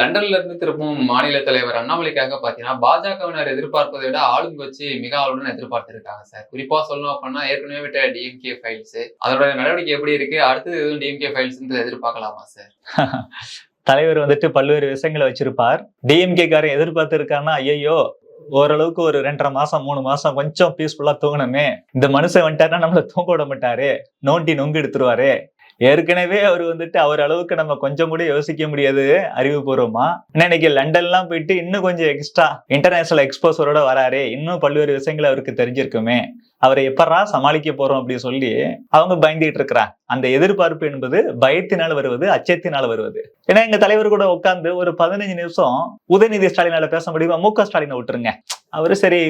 லண்டன்ல இருந்து திருப்பும் மாநில தலைவர் அண்ணாமலைக்காக பாத்தீங்கன்னா பாஜகவினர் எதிர்பார்ப்பதை விட ஆளுங்கட்சி மிக ஆளுடன் எதிர்பார்த்திருக்காங்க சார். குறிப்பா சொல்லணும் அப்படின்னா ஏற்கனவே விட்ட டிஎம்கே ஃபைல்ஸ் அதோட நடவடிக்கை எப்படி இருக்கு? அடுத்தது எதுவும் டிஎம்கே ஃபைல்ஸ் எதிர்பார்க்கலாமா சார்? தலைவர் வந்துட்டு பல்வேறு விஷயங்களை வச்சிருப்பார். டிஎம்கே காரன் எதிர்பார்த்திருக்காருன்னா ஐயோ ஓரளவுக்கு ஒரு ரெண்டரை மாசம் மூணு மாசம் கொஞ்சம் பீஸ்ஃபுல்லா தூங்கணுமே. இந்த மனுஷன் வந்துட்டாருன்னா நம்மள தூங்க விட மாட்டாரு. நோண்டி நொங்கு எடுத்துருவாரு. ஏற்கனவே அவர் வந்துட்டு அவர் அளவுக்கு நம்ம கொஞ்சம் கூட யோசிக்க முடியாது அறிவுபூர்வமா. இன்னைக்கு லண்டன்லாம் போயிட்டு இன்னும் கொஞ்சம் எக்ஸ்ட்ரா இன்டர்நேஷனல் எக்ஸ்போசரோட வராரு. இன்னும் பல்வேறு விஷயங்கள் அவருக்கு தெரிஞ்சிருக்குமே. அவரை எப்படா சமாளிக்க போறோம் அப்படின்னு சொல்லி அவங்க பயந்துகிட்டு இருக்கிறாங்க. அந்த எதிர்பார்ப்பு என்பது பயத்தினால் வருவது அச்சத்தினால் வருவது. ஏன்னா எங்க தலைவர் கூட உட்கார்ந்து ஒரு பதினஞ்சு நிமிஷம் உதயநிதி ஸ்டாலினால பேச முடியுமா? மு க ஸ்டாலினை விட்டுருங்க. அவரு சரி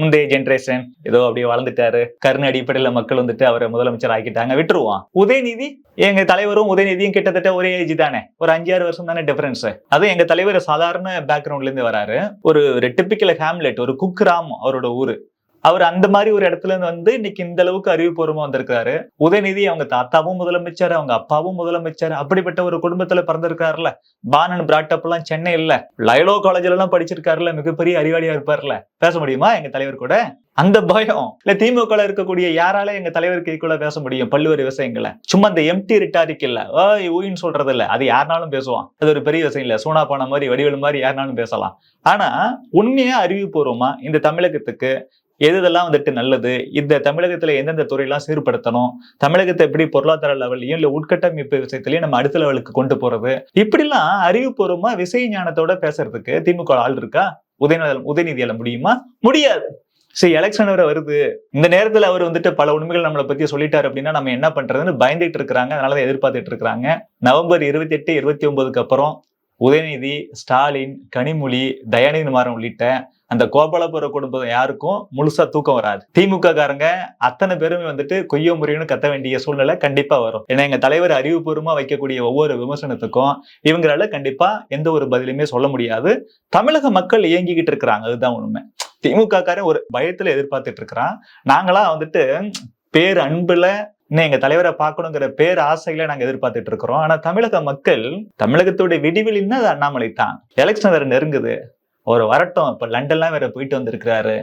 முந்தைய ஜென்ரேஷன் ஏதோ அப்படியே வளர்ந்துட்டாரு. கருணை அடிப்படையில மக்கள் வந்துட்டு அவரை முதலமைச்சர் ஆக்கிட்டாங்க விட்டுருவான் உதயநிதி எங்க தலைவரும் உதயநிதியும் கிட்டத்தட்ட ஒரே ஏஜ் தானே. ஒரு அஞ்சாறு வருஷம் தானே டிஃபரன்ஸ் அதுவும் எங்க தலைவர் சாதாரண பேக்ரவுண்ட்ல இருந்து வராரு. ஒரு ஒரு டிப்பிக்கல் ஹேம்லெட் ஒரு குக்கிராம் அவரோட ஊரு. அவர் அந்த மாதிரி ஒரு இடத்துல இருந்து வந்து இன்னைக்கு இந்த அளவுக்கு அறிவுபூர்வமா வந்திருக்காரு உதயநிதி அவங்க தாத்தாவும் முதலமைச்சர் அவங்க அப்பாவும் முதலமைச்சர் அப்படிப்பட்ட ஒரு குடும்பத்துல பிறந்திருக்காருல பானன் பிராட்டப் எல்லாம் சென்னை இல்ல லயலோ காலேஜ்ல எல்லாம் படிச்சிருக்காருல்ல மிகப்பெரிய அறிவாளியா இருப்பார்ல பேச முடியுமா எங்க தலைவர் கூட? அந்த பயம். இல்ல திமுக இருக்கக்கூடிய யாரால எங்க தலைவருக்கு ஈக்குவலா பேச முடியும்? பல்வேறு விஷயங்களை சும்மா அந்த எம்டி ரிட்டாரிக் இல்ல. ஓய் ஊயின்னு சொல்றது இல்ல அது யாருனாலும் பேசுவான். அது ஒரு பெரிய விஷயம் இல்ல. சூனா பான மாதிரி வடிவேலு மாதிரி யாருனாலும் பேசலாம். ஆனா உண்மையா அறிவுபூர்வமா இந்த தமிழகத்துக்கு எது இதெல்லாம் வந்துட்டு நல்லது? இந்த தமிழகத்துல எந்தெந்த துறையெல்லாம் சீர்படுத்தணும்? தமிழகத்தை எப்படி பொருளாதார லெவல்லையும் இல்லை உட்கட்டமைப்பு விஷயத்திலையும் நம்ம அடுத்த லெவலுக்கு கொண்டு போறது? இப்படிலாம் அறிவுபூர்வமா விசை ஞானத்தோட பேசுறதுக்கு திமுக ஆள் இருக்கா? உதயநிதி உதயநிதியால முடியுமா? முடியாது. சரி எலெக்ஷன் வர வருது. இந்த நேரத்துல அவர் வந்துட்டு பல உண்மைகள் நம்மளை பத்தி சொல்லிட்டாரு அப்படின்னா நம்ம என்ன பண்றதுன்னு பயந்துட்டு இருக்கிறாங்க. அதனால எதிர்பார்த்துட்டு இருக்கிறாங்க. நவம்பர் இருபத்தி எட்டு இருபத்தி ஒன்பதுக்கு அப்புறம் உதயநிதி ஸ்டாலின் கனிமொழி தயாநிதி மாறன் உள்ளிட்ட அந்த கோபாலபுர குடும்பம் யாருக்கும் முழுசா தூக்கம் வராது. திமுக காரங்க அத்தனை பேருமே வந்துட்டு கொய்யோ முறையுன்னு கத்த வேண்டிய சூழ்நிலை கண்டிப்பா வரும். ஏன்னா எங்க தலைவர் அறிவுபூர்வமா வைக்கக்கூடிய ஒவ்வொரு விமர்சனத்துக்கும் இவங்களால கண்டிப்பா எந்த ஒரு பதிலுமே சொல்ல முடியாது. தமிழக மக்கள் இயங்கிக்கிட்டு இருக்கிறாங்க. அதுதான் உண்மை. திமுக காரன் ஒரு பயத்துல எதிர்பார்த்துட்டு இருக்கிறான். நாங்களா வந்துட்டு பேர் அன்புல இன்னும் எங்க தலைவரை பார்க்கணுங்கிற பேர் ஆசையில நாங்க எதிர்பார்த்துட்டு இருக்கிறோம். ஆனா தமிழக மக்கள் தமிழகத்துடைய விடிவெளின்னா அது அண்ணாமலை தான். எலெக்ஷன் வேற நெருங்குது. அவர் வரட்டும். இப்ப லண்டன்லாம் வேற போயிட்டு வந்திருக்கிறாரு.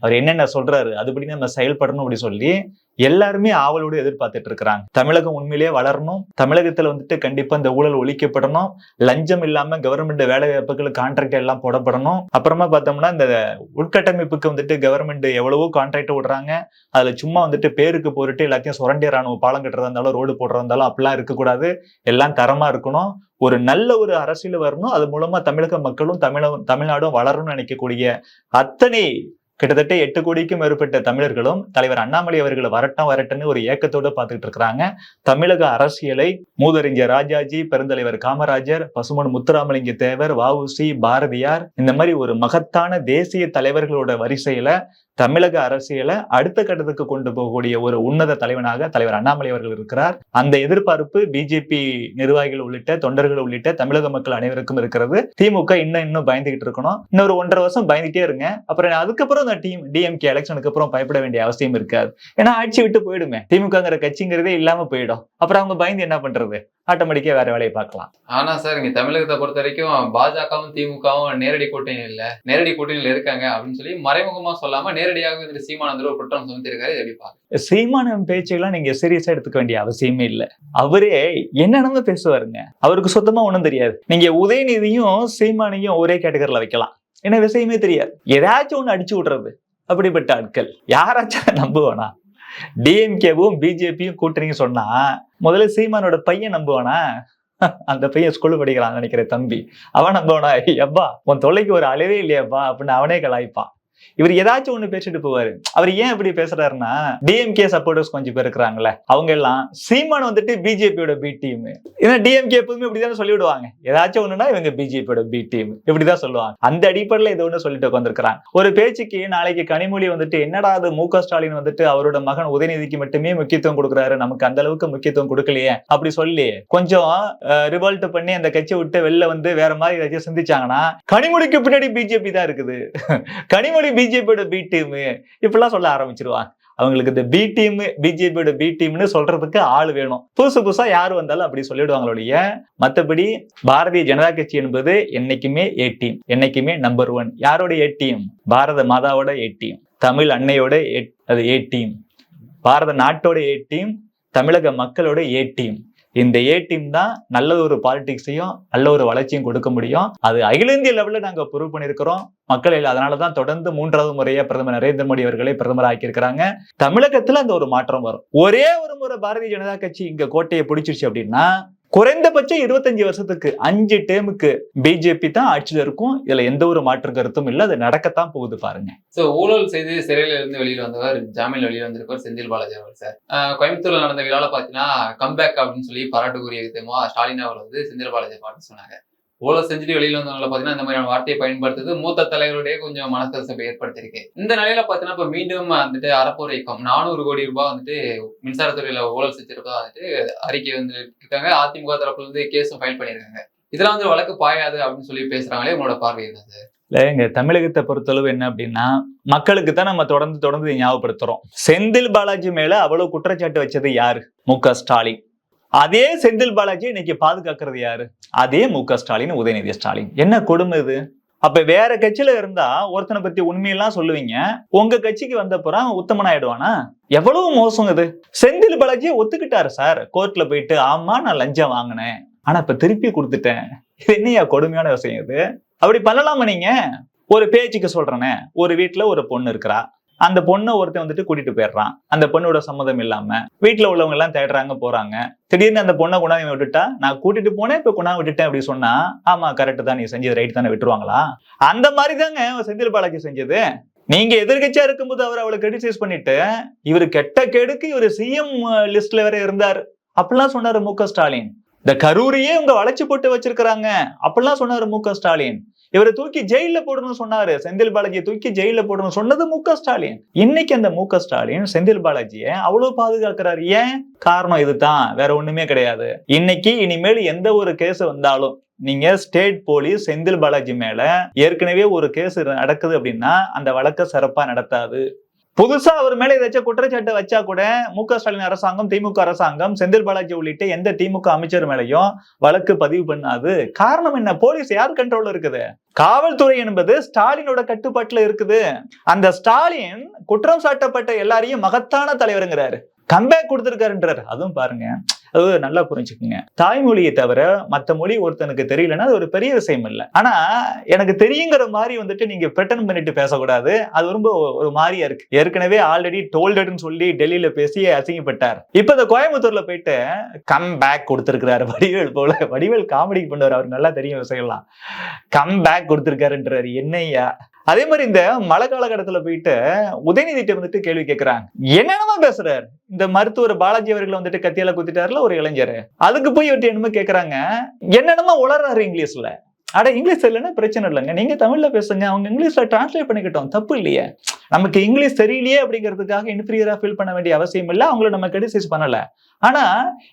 அவர் என்னென்ன சொல்றாரு? அதுபடி நம்ம செயல்படணும் அப்படி சொல்லி எல்லாருமே ஆவலோடு எதிர்பார்த்துட்டு இருக்கிறாங்க. தமிழகம் உண்மையிலேயே வளரணும். தமிழகத்துல வந்துட்டு கண்டிப்பா இந்த ஊழல் ஒழிக்கப்படணும். லஞ்சம் இல்லாம கவர்மெண்ட் வேலை வாய்ப்புகளுக்கு கான்ட்ராக்ட் எல்லாம் போடப்படணும். அப்புறமா பார்த்தோம்னா இந்த உட்கட்டமைப்புக்கு வந்துட்டு கவர்மெண்ட் எவ்வளவோ கான்ட்ராக்ட் விடுறாங்க. அதுல சும்மா வந்துட்டு பேருக்கு போட்டுட்டு எல்லாத்தையும் சுரண்டிய ராணுவ பாலம் கட்டுறதா இருந்தாலும் ரோடு போடுறதா இருந்தாலும் அப்படிலாம் இருக்கக்கூடாது. எல்லாம் தரமா இருக்கணும். ஒரு நல்ல ஒரு அரசியல் வரணும். அது மூலமா தமிழக மக்களும் தமிழ தமிழ்நாடும் வளரணும்னு நினைக்கக்கூடிய அத்தனை கிட்டத்தட்ட எட்டு கோடிக்கும் மேற்பட்ட தமிழர்களும் தலைவர் அண்ணாமலை அவர்களை வரட்டம் வரட்டன்னு ஒரு ஏக்கத்தோட பார்த்துக்கிட்டு இருக்கிறாங்க. தமிழக அரசியலை மூதறிஞர் ராஜாஜி பெருந்தலைவர் காமராஜர் பசுமன் முத்துராமலிங்க தேவர் வஉசி பாரதியார் இந்த மாதிரி ஒரு மகத்தான தேசிய தலைவர்களோட வரிசையில தமிழக அரசியலை அடுத்த கட்டத்துக்கு கொண்டு போகக்கூடிய ஒரு உன்னத தலைவனாக தலைவர் அண்ணாமலை அவர்கள் இருக்கிறார். அந்த எதிர்பார்ப்பு பிஜேபி நிர்வாகிகள் உள்ளிட்ட தொண்டர்கள் உள்ளிட்ட தமிழக மக்கள் அனைவருக்கும் இருக்கிறது. திமுக இன்னும் இன்னும் பயந்துகிட்டு இருக்கணும். இன்னொரு ஒன்றரை வருஷம் பயந்துட்டே இருங்க. அப்புறம் அதுக்கப்புறம் அந்த டீம் டிஎம்கே எலெக்ஷனுக்கு அப்புறம் பயப்பட வேண்டிய அவசியம் இருக்காது. ஏன்னா ஆட்சி விட்டு போயிடுமே. திமுகங்கிற கட்சிங்கிறதே இல்லாம போயிடும். அப்புறம் அவங்க பயந்து என்ன பண்றது? ஆட்டோமேட்டிக்கா வேற வேலையை பார்க்கலாம். ஆனா சார் இங்க தமிழகத்தை பொறுத்த வரைக்கும் பாஜகவும் திமுகவும் நேரடி கூட்டணி இல்ல. நேரடி கூட்டணியில இருக்காங்க அப்படின்னு சொல்லி மறைமுகமா சொல்லாம நேரடியாக இந்த சீமானந்தர் ஒரு குற்றம் சுமத்திருக்காரு. எப்படி பாருங்க சீமானம் பேச்செல்லாம் நீங்க சீரியஸா எடுத்துக்க வேண்டிய அவசியமே இல்ல. அவரே என்னென்னமோ பேசுவாருங்க? அவருக்கு சுத்தமா ஒண்ணும் தெரியாது. நீங்க உதயநிதியும் சீமானையும் ஒரே கேட்டகரியில வைக்கலாம். என்ன விஷயமே தெரியாது. ஏதாச்சும் ஒண்ணு அடிச்சு விடுறது. அப்படிப்பட்ட ஆட்கள். யாராச்சும் நம்புவானா? டிஎம்கேவும் பிஜேபியும் கூட்டணின்னு சொன்னா முதல்ல சீமானோட பையன் நம்புவானா? அந்த பையன் ஸ்கூல் படிக்கிறான் நினைக்கிற தம்பி. அவன் நம்புவானா? எப்பா உன் தொல்லைக்கு ஒரு அளவே இல்லையாப்பா அப்படின்னு அவனே கலாய்ப்பான். இவர் ஏதாச்சும் ஒண்ணு பேசிட்டு போவாரு. அவர் ஏன் இப்படி பேசுறாருன்னா டிஎம்கே சப்போர்ட்டர்ஸ் கொஞ்சம் பேர் இருக்கிறாங்கல்ல அவங்க எல்லாம் சீமான் வந்துட்டு பிஜேபியோட பி டீம் ஏன்னா டிஎம்கே எப்பவுமே இப்படிதான் சொல்லிவிடுவாங்க. ஏதாச்சும் ஒண்ணுனா இவங்க பிஜேபியோட பி டீம் இப்படிதான் சொல்லுவாங்க. அந்த அடிப்படையில இது ஒண்ணு சொல்லிட்டு உட்காந்துருக்கிறாங்க ஒரு பேச்சுக்கு நாளைக்கு கனிமொழி வந்துட்டு என்னடா அது மு ஸ்டாலின் வந்துட்டு அவரோட மகன் உதயநிதிக்கு மட்டுமே முக்கியத்துவம் கொடுக்குறாரு. நமக்கு அந்த அளவுக்கு முக்கியத்துவம் கொடுக்கலையே. அப்படி சொல்லி கொஞ்சம் ரிவால்ட் பண்ணி அந்த கட்சியை விட்டு வெளில வந்து வேற மாதிரி ஏதாச்சும் சிந்திச்சாங்கன்னா கனிமொழிக்கு பின்னாடி பிஜேபி தான் இருக்குது. கனிமொழி பிஜேபியோட பி டீம் இப்படிலாம் சொல்ல ஆரம்பிச்சிருவாங்க. அவங்களுக்கு இந்த பி டீம் பிஜேபியோட பி டீம்னு சொல்றதுக்கு ஆள் வேணும். புதுசு புதுசா யார் வந்தாலும் அப்படி சொல்லிடுவாங்களுடைய மத்தபடி பாரதிய ஜனதா கட்சி என்பது என்னைக்குமே ஏ டீம் என்னைக்குமே நம்பர் ஒன் யாரோட ஏ டீம் பாரத மாதாவோட ஏ டீம் தமிழ் அன்னையோட A- அது ஏ டீம் பாரத நாட்டோட ஏ டீம் தமிழக மக்களோட ஏ டீம் இந்த ஏ டீம் தான் நல்ல ஒரு பாலிடிக்ஸையும் நல்ல ஒரு வளர்ச்சியும் கொடுக்க முடியும். அது அகில இந்திய லெவலில் நாங்க ப்ரூவ் பண்ணியிருக்கிறோம். மக்கள் அதனால தான் தொடர்ந்து மூன்றாவது முறையா பிரதமர் நரேந்திர மோடி அவர்களை பிரதமர் ஆக்கியிருக்கிறாங்க தமிழகத்தில் அந்த ஒரு மாற்றம் வரும். ஒரே ஒரு முறை பாரதிய ஜனதா கட்சி இங்க கோட்டையை பிடிச்சிருச்சு அப்படின்னா குறைந்தபட்சம் இருபத்தஞ்சு வருஷத்துக்கு அஞ்சு டேமுக்கு பிஜேபி தான் ஆட்சியில் இருக்கும். இதுல எந்த ஒரு மாற்று கருத்தும் இல்லை. அது நடக்கத்தான் போகுது பாருங்க. ஸோ ஊழல் செய்து சிறையில இருந்து வெளியில் வந்தவர் ஜாமீன் வெளியில் வந்திருப்பார் செந்தில் பாலாஜி அவர் சார். கோயம்புத்தூர்ல நடந்த விழாவில் பார்த்தீங்கன்னா கம்பேக் அப்படின்னு சொல்லி பாராட்டுக்குரிய விதமா ஸ்டாலின் அவர் வந்து செந்தில் பாலாஜி பாட்டு சொன்னாங்க. ஓல செஞ்சுட்டு வெளியில வந்தவங்கள பாத்தீங்கன்னா இந்த மாதிரியான வார்த்தையை பயன்படுத்துறது மூத்த தலைவருடைய கொஞ்சம் மனக்கசப்பை ஏற்படுத்தியிருக்கு. இந்த நிலையில பாத்தீங்கன்னா இப்ப மீண்டும் வந்துட்டு அறப்போர் இயக்கம் நானூறு கோடி ரூபாய் வந்துட்டு மின்சாரத்துறையில ஊழல் செஞ்சிருப்பதா வந்துட்டு அறிக்கை வந்து இருக்காங்க அதிமுக தரப்புல இருந்து கேஸும் ஃபைல் பண்ணியிருக்காங்க. இதெல்லாம் வந்து வழக்கு பாயாது அப்படின்னு சொல்லி பேசுறாங்களே உங்களோட பார்வை என்ன இல்லை எங்க தமிழகத்தை பொறுத்தளவு என்ன அப்படின்னா மக்களுக்கு தான் நம்ம தொடர்ந்து தொடர்ந்து ஞாபகப்படுத்துறோம். செந்தில் பாலாஜி மேல அவ்வளவு குற்றச்சாட்டு வச்சது யாரு? மு க ஸ்டாலின். அதே செந்தில் பாலாஜி இன்னைக்கு பாதுகாக்கிறது யாரு? அதே மு க ஸ்டாலின் உதயநிதி ஸ்டாலின். என்ன கொடுமை இது? அப்ப வேற கட்சியில இருந்தா ஒருத்தனை பத்தி உண்மையெல்லாம் சொல்லுவீங்க. உங்க கட்சிக்கு வந்தப்புறம் அவன் உத்தமன் ஆயிடுவானா? எவ்வளவு மோசம் இது. செந்தில் பாலாஜியை ஒத்துக்கிட்டாரு சார். கோர்ட்ல போயிட்டு ஆமா நான் லஞ்சம் வாங்கினேன். ஆனா இப்ப திருப்பி கொடுத்துட்டேன். இது என்னையா கொடுமையான விஷயம் இது? அப்படி பண்ணலாமா நீங்க? ஒரு பேச்சுக்கு சொல்றேனே. ஒரு வீட்டுல ஒரு பொண்ணு இருக்கிறா. அந்த பொண்ணை ஒருத்தன் வந்துட்டு கூட்டிட்டு போயிடுறான். அந்த பொண்ணோட சம்மதம் இல்லாம வீட்டுல உள்ளவங்க எல்லாம் தேடுறாங்க போறாங்க. திடீர்னு அந்த பொண்ணை கொண்டாந்து விட்டுட்டா நான் கூட்டிட்டு போனேன் இப்ப கொண்டாந்து விட்டுட்டேன் அப்படி சொன்னா ஆமா கரெக்ட் தான் நீ செஞ்சது ரைட் தானே விட்டுருவாங்களா? அந்த மாதிரி தாங்க செந்தில் பாலாஜி செஞ்சது. நீங்க எதிர்கட்சியா இருக்கும்போது அவர் அவளை கிரிட்டிசைஸ் பண்ணிட்டு இவர் கெட்ட கேடுக்கு இவர் சிஎம் லிஸ்ட்ல வேற இருந்தார். அப்படிலாம் சொன்னாரு மு க ஸ்டாலின். இந்த கரூரையே இவங்க வளைச்சு போட்டு வச்சிருக்கிறாங்க. அப்படிலாம் சொன்னாரு மு க ஸ்டாலின். இவரை தூக்கி ஜெயில போடணும்னு சொன்னாரு. செந்தில் பாலாஜியை தூக்கி ஜெயில போடணும்னு சொன்னது மு க ஸ்டாலின். இன்னைக்கு அந்த மு க ஸ்டாலின் செந்தில் பாலாஜியை அவ்வளவு பாதுகாக்கிறாரு. ஏன்? காரணம் இதுதான். வேற ஒண்ணுமே கிடையாது. இன்னைக்கு இனிமேல் எந்த ஒரு கேஸ் வந்தாலும் நீங்க ஸ்டேட் போலீஸ் செந்தில் பாலாஜி மேல ஏற்கனவே ஒரு கேஸ் நடக்குது அப்படின்னா அந்த வழக்கை சிறப்பா நடத்தாது. புதுசா அவர் மேல ஏதாச்சும் குற்றச்சாட்டு வச்சா கூட மு க. ஸ்டாலின் அரசாங்கம் திமுக அரசாங்கம் செந்தில் பாலாஜி உள்ளிட்ட எந்த திமுக அமைச்சர் மேலையும் வழக்கு பதிவு பண்ணாது. காரணம் என்ன? போலீஸ் யார் கண்ட்ரோல் இருக்குது? காவல்துறை என்பது ஸ்டாலினோட கட்டுப்பாட்டுல இருக்குது. அந்த ஸ்டாலின் குற்றம் சாட்டப்பட்ட எல்லாரையும் மகத்தான தலைவருங்கிறாரு. கம்பேக் கொடுத்துருக்காருன்றார். அதுவும் பாருங்க. அது நல்லா புரிஞ்சுக்குங்க. தாய்மொழியை தவிர மற்ற மொழி ஒருத்தனுக்கு தெரியலன்னா அது ஒரு பெரிய விஷயம் இல்லை. ஆனா எனக்கு தெரியுங்கிற மாதிரி வந்துட்டு நீங்க பிரிட்டன் பண்ணிட்டு பேசக்கூடாது. அது ரொம்ப ஒரு மாதிரியா இருக்கு. ஏற்கனவே ஆல்ரெடி டோல்டட்னு சொல்லி டெல்லியில பேசி அசிங்கப்பட்டார். இப்ப இந்த கோயம்புத்தூர்ல போயிட்டு கம் பேக் கொடுத்துருக்கிறாரு. வடிவேல் போல. வடிவேல் காமெடி பண்ணுவார். அவர் நல்லா தெரியும் விஷயம்லாம். கம் பேக் கொடுத்துருக்காருன்றாரு. என்னய்யா? அதே மாதிரி இந்த மழை காலகட்டத்தில் போயிட்டு உதயநிதிட்ட வந்துட்டு கேள்வி கேட்கிறாங்க என்னென்னமா பேசுறாரு. இந்த மருத்துவர் பாலாஜி அவர்களை வந்துட்டு கத்தியால குத்திட்டாருல ஒரு இளைஞர். அதுக்கு போய் இவர்கிட்ட என்னமோ கேக்குறாங்க. என்னென்னமா உளறாரு இங்கிலீஷ்ல. அட இங்கிலீஷ் இல்லைன்னா பிரச்சனை இல்லைங்க. நீங்க தமிழ்ல பேசுங்க அவங்க இங்கிலீஷ்ல டிரான்ஸ்லேட் பண்ணிக்கிட்டோம். தப்பு இல்லையே. நமக்கு இங்கிலீஷ் தெரியலையே அப்படிங்கிறதுக்காக இன்ஃபீரியரா ஃபீல் பண்ண வேண்டிய அவசியம் இல்லை. அவங்கள நம்ம கிரிட்டிசைஸ் பண்ணல. ஆனா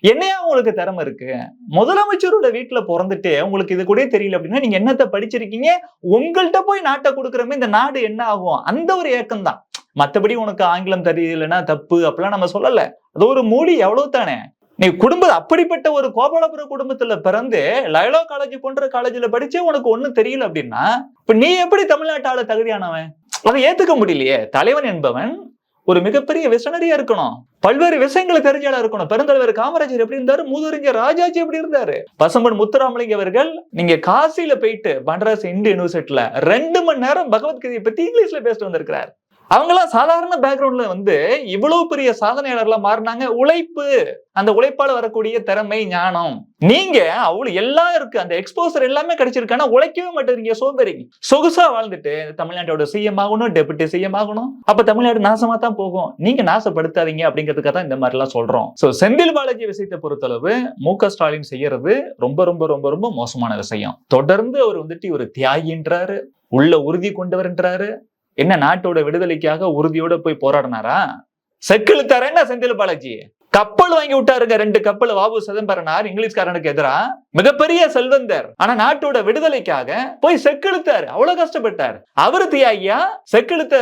என்னையா உங்களுக்கு திறமை இருக்கு? முதலமைச்சரோட வீட்டுல பிறந்துட்டு உங்களுக்கு இது கூட தெரியல அப்படின்னா நீங்க என்னத்த படிச்சிருக்கீங்க? உங்கள்கிட்ட போய் நாட்டை கொடுக்குறமே இந்த நாடு என்ன ஆகும்? அந்த ஒரு ஏக்கம் தான். மத்தபடி உனக்கு ஆங்கிலம் தெரியலன்னா தப்பு அப்படிலாம் நம்ம சொல்லலை. அது ஒரு மொழி எவ்வளவு தானே நீ குடும்பம் அப்படிப்பட்ட ஒரு கோபாலபுர குடும்பத்துல பிறந்து லயலோ காலேஜ் போன்ற காலேஜ்ல படிச்சே உனக்கு ஒன்னும் தெரியல அப்படின்னா இப்ப நீ எப்படி தமிழ்நாட்டு தகுதியானவன்? அதை ஏத்துக்க முடியலையே. தலைவன் என்பவன் ஒரு மிகப்பெரிய விசனரியா இருக்கணும். பல்வேறு விஷயங்களை தெரிஞ்சாலா இருக்கணும். பெருந்தலைவர் காமராஜர் எப்படி இருந்தாரு? மூதறிஞர் ராஜாஜி எப்படி இருந்தாரு? பசம்பன் முத்துராமலிங்க அவர்கள் நீங்க காசியில போயிட்டு பண்டராஸ் இந்து யூனிவர்சிட்டியில ரெண்டு மணி நேரம் பகவத்கீதையை பத்தி இங்கிலீஷ்ல பேசிட்டு வந்திருக்கிறார். அவங்களாம் சாதாரண பேக்ரவுண்ட்ல வந்து இவ்வளவு பெரிய சாதனையாளர்களா மாறினாங்க. உழைப்பு அந்த உழைப்பால வரக்கூடிய திறமை ஞானம். நீங்க அவ்வளவு எல்லாம் இருக்கு அந்த எக்ஸ்போசர் எல்லாமே கிடைச்சிருக்கானா உழைக்கவே மாட்டேறீங்க சோம்பேறிங்க. சொகுசா வாழ்ந்துட்டு தமிழ்நாட்டோட சிஎம் ஆகணும் டெபுட்டி சிஎம் ஆகணும் அப்ப தமிழ்நாடு நாசமா தான் போகும். நீங்க நாசப்படுத்தாதீங்க அப்படிங்கிறதுக்காக தான் இந்த மாதிரி எல்லாம் சொல்றோம். சோ செந்தில் பாலாஜி விஷயத்தை பொறுத்தளவு மு க ஸ்டாலின் செய்யறது ரொம்ப ரொம்ப ரொம்ப ரொம்ப மோசமான விஷயம். தொடர்ந்து அவர் வந்துட்டு ஒரு தியாகின்றாரு உள்ள உறுதி கொண்டவர்ன்றாரு. என்ன நாட்டோட விடுதலைக்காக உறுதியோட போய் போராடினாரா? செக்கில் தரேன்னா செந்தில் பாலாஜி? கப்பல் வாங்கி விட்டாருங்க ரெண்டு கப்பல். வாபு சிதம்பரனார் இங்கிலீஷ்காரனுக்கு எதிரா? மிகப்பெரிய செல்வந்தர். ஆனா நாட்டோட விடுதலைக்காக போய் செக்கெழுத்தாரு. அவ்வளவு கஷ்டப்பட்டார். அவரு தியாகியா? செக்கெழுத்த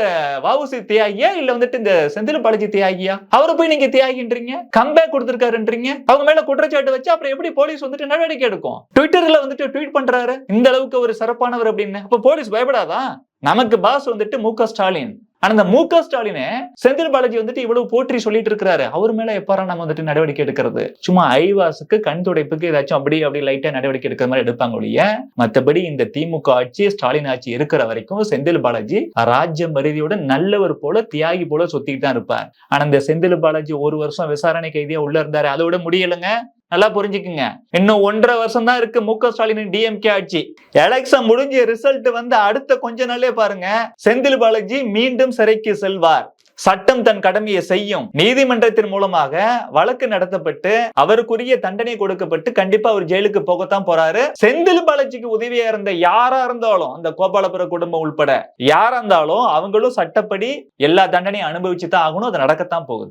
வாவுசி தியாகியா? இல்ல வந்துட்டு இந்த செந்தில் பாலாஜி தியாகியா? அவரை போய் நீங்க தியாகின்றீங்க? கம்பேக் கொடுத்திருக்காருன்றீங்க? அவங்க மேல குற்றச்சாட்டு வச்சு அப்புறம் எப்படி போலீஸ் வந்துட்டு நடவடிக்கை எடுக்கும்? ட்விட்டர்ல வந்துட்டு ட்வீட் பண்றாரு. இந்த அளவுக்கு ஒரு சிறப்பானவர் அப்படின்னு. அப்ப போலீஸ் பயப்படாதா? நமக்கு பாஸ் வந்துட்டு மு க ஸ்டாலின். ஆனா இந்த மு க ஸ்டாலினே செந்தில் பாலாஜி வந்துட்டு இவ்வளவு போற்றி சொல்லிட்டு இருக்கிறாரு. அவர் மேல எப்பாரா நம்ம வந்துட்டு நடவடிக்கை எடுக்கிறது? சும்மா ஐவாசுக்கு கண் துடைப்புக்கு ஏதாச்சும் அப்படி அப்படி லைட்டா நடவடிக்கை எடுக்கிற மாதிரி எடுப்பாங்க ஒழிய மத்தபடி இந்த திமுக ஆட்சி ஸ்டாலின் ஆட்சி இருக்கிற வரைக்கும் செந்தில் பாலாஜி ராஜ்ய மரியாதையோட நல்லவர் போல தியாகி போல சுத்திட்டு தான் இருப்பார். ஆனா இந்த செந்தில் பாலாஜி ஒரு வருஷம் விசாரணை கைதியா உள்ள இருந்தாரு அதோட முடியலைங்க. நல்லா புரிஞ்சுக்குங்க. இன்னும் ஒன்றரை வருஷம் தான் இருக்கு மு க ஸ்டாலின் டிஎம்கே ஆட்சி. எலெக்ஷன் முடிஞ்ச ரிசல்ட் வந்து அடுத்த கொஞ்ச நாளே பாருங்க. செந்தில் பாலாஜி மீண்டும் சிறைக்கு செல்வார். சட்டம் தன் கடமையை செய்யும். நீதிமன்றத்தின் மூலமாக வழக்கு நடத்தப்பட்டு அவருக்குரிய தண்டனை கொடுக்கப்பட்டு கண்டிப்பா அவர் ஜெயிலுக்கு போகத்தான் போறாரு. செந்தில் பாலாஜிக்கு உதவியா இருந்த யாரா இருந்தாலும் அந்த கோபாலபுர குடும்பம் உள்பட யாரா இருந்தாலும் அவங்களும் சட்டப்படி எல்லா தண்டனையும் அனுபவிச்சு தான் ஆகணும். அது நடக்கத்தான் போகுது.